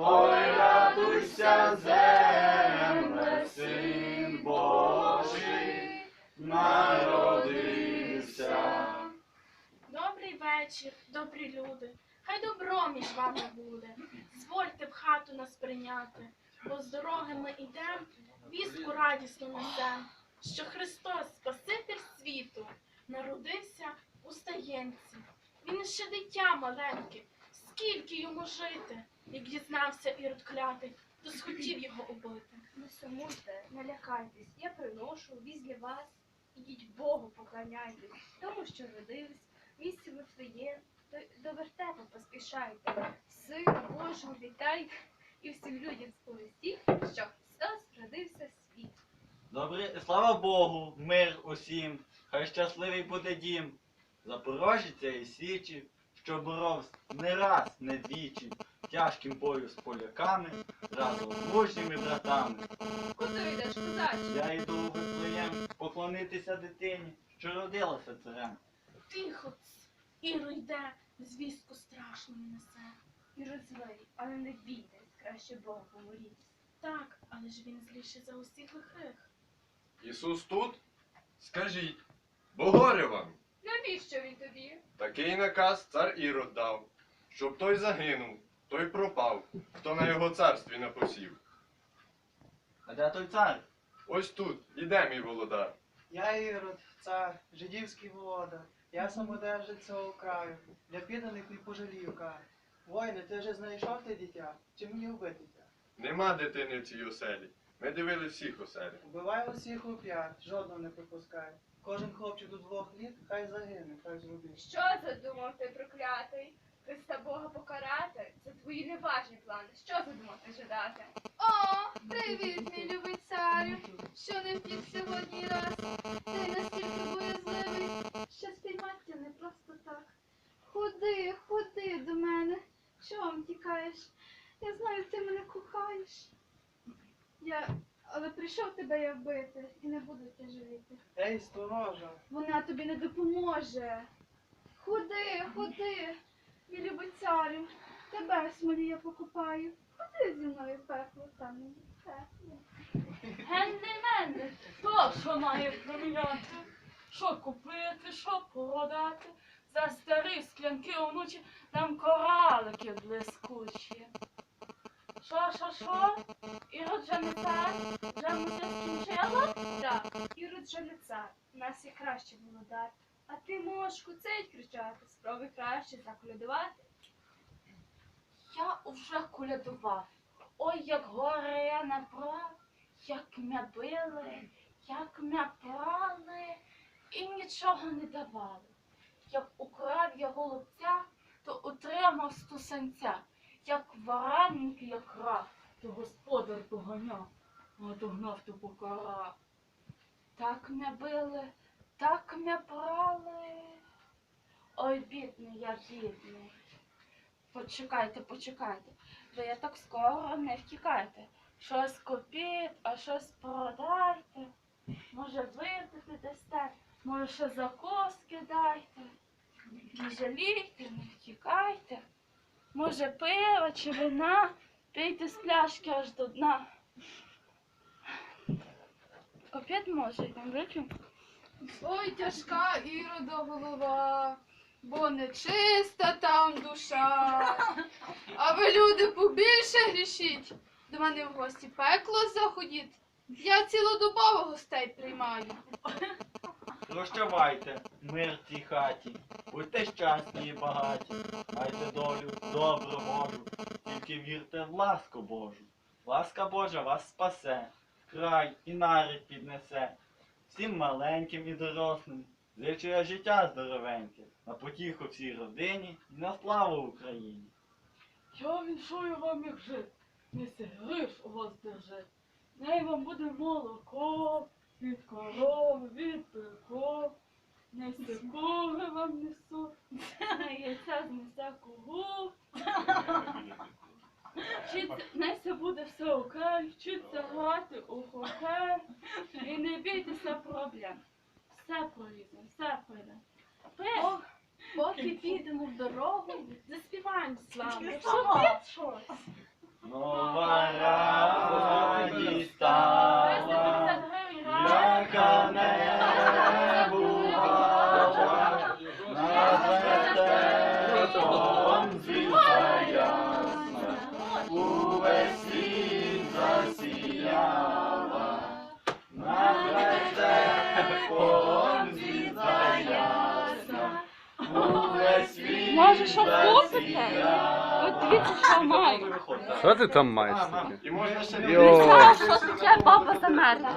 Ой, радуйся, земле, син Божий, народився. Добрий вечір, добрі люди. Хай добро між вами буде. Звольте в хату нас прийняти, бо з дороги ми ідем, вістку радісну несем, що Христос, Спаситель світу, народився у стаєнці. Він ще дитя маленьке, скільки йому жити, як дізнався Ірод клятий, то схотів його убити. Не сумуйте, не лякайтесь, я приношу для вас. Ідіть Богу, поклоняйтесь, тому що родився, місце Вифлеєм, до, до вертепу поспішайте, Сина Божого вітайте, і всім людям сповістіть, що Христос родився в світ. Добре, слава Богу, мир усім, хай щасливий буде дім. Запорожця і січі, що боровсь не раз, не двічі, тяжким бою з поляками, разом з мужніми братами. Куди йдеш, козаче? Я йду у Вифлеєм поклонитися дитині, що родилася царем. Тихо, Іро йде, звістку страшну несе. І розлий, але не бійтесь, краще Богу помоліться. Так, але ж він зліше за усіх лихих. Ісус тут? Скажіть, бо горе вам. Навіщо він тобі? Такий наказ цар Ірод дав, щоб той загинув, той пропав, хто на його царстві напосів. А де той цар? Ось тут, іде мій володар. Я Ірод, цар, жидівський володар, я самодержець цього краю, для підданих не пожалію кар. Воїне, ти вже знайшов те дитя, чи мені вбити тя? Нема дитини в цій оселі. Ми дивили всіх оселі. Убивай усіх у п'ять, жодного не пропускай. Кожен хлопчик до двох літ, хай загине, хай зробить. Що задумав ти проклятий? Христа Бога покарати? Твої неважні плани. Що задумав ти жадати? О, привіт, мій любий царю, що не втік сьогодні раз. Ти настільки боязливий, що спіймаття не просто так. Ходи, ходи до мене. Чого втікаєш? Я знаю, ти мене кохаєш. Я. Але прийшов тебе я вбити і не буду тебе жаліти. Ей, сторожа, Вона тобі не допоможе. Ходи, ходи, мій любий царю, тебе смолі я покупаю. Ходи зі мною в пекло, там мені тепло. Генди мене, хто що має проміняти? Що купити, що продати? За старі склянки онучі нам коралики блискучі. Що, що, що? І вже не цар? Вже все скінчила? Так, Ірод вже не цар, нас є краще володар. А ти можеш куцить кричати, спробуй краще заколядувати. Я уже колядував. Ой, як горе я набрав, як мя били, як мя прали, і нічого не давали. Як украв я голубця, то утримав стусанця, як варанник я крав, то господар доганяв, а догнав то покарав. Так мя били, так мя брали. Ой, бідний я, бідний. Почекайте, почекайте. Ви так скоро не втікайте. Щось купіть, а щось продайте. Може випити дасте, може ще закуски дайте. Не жалійте, не втікайте. Може пива чи вина, пийте з пляшки аж до дна. Купіть може, там вип'ємо. Ой, тяжка ірода голова, бо нечиста там душа. А ви, люди, побільше грішіть. До мене в гості пекло заходіть. Я цілодобово гостей приймаю. Прощавайте, мир цій хаті, будьте щасні і багаті, майте долю, добру волю, тільки вірте в ласку Божу. Ласка Божа вас спасе, край і нарід піднесе. Всім маленьким і дорослим, зичу я життя здоровеньке, на потіху всій родині і на славу Україні. Я віншую вам як жит, несе гриш у вас держить. Най вам буде молоко, від корови, від пико. Несе кури вам несу, яйця знесе. Вчиться, несе буде все окей, вчиться грати у хокей. І не бійтеся проблем. Все пролізне, все прийде. Ох, поки підемо в дорогу, заспіваємо славно. Що ти щось? Нова радість стала, яка не бувала, над вертепом Може, що купите? От дивіться, що маю. Що ти там маєш? Таке? Йо. Що це баба замерзла?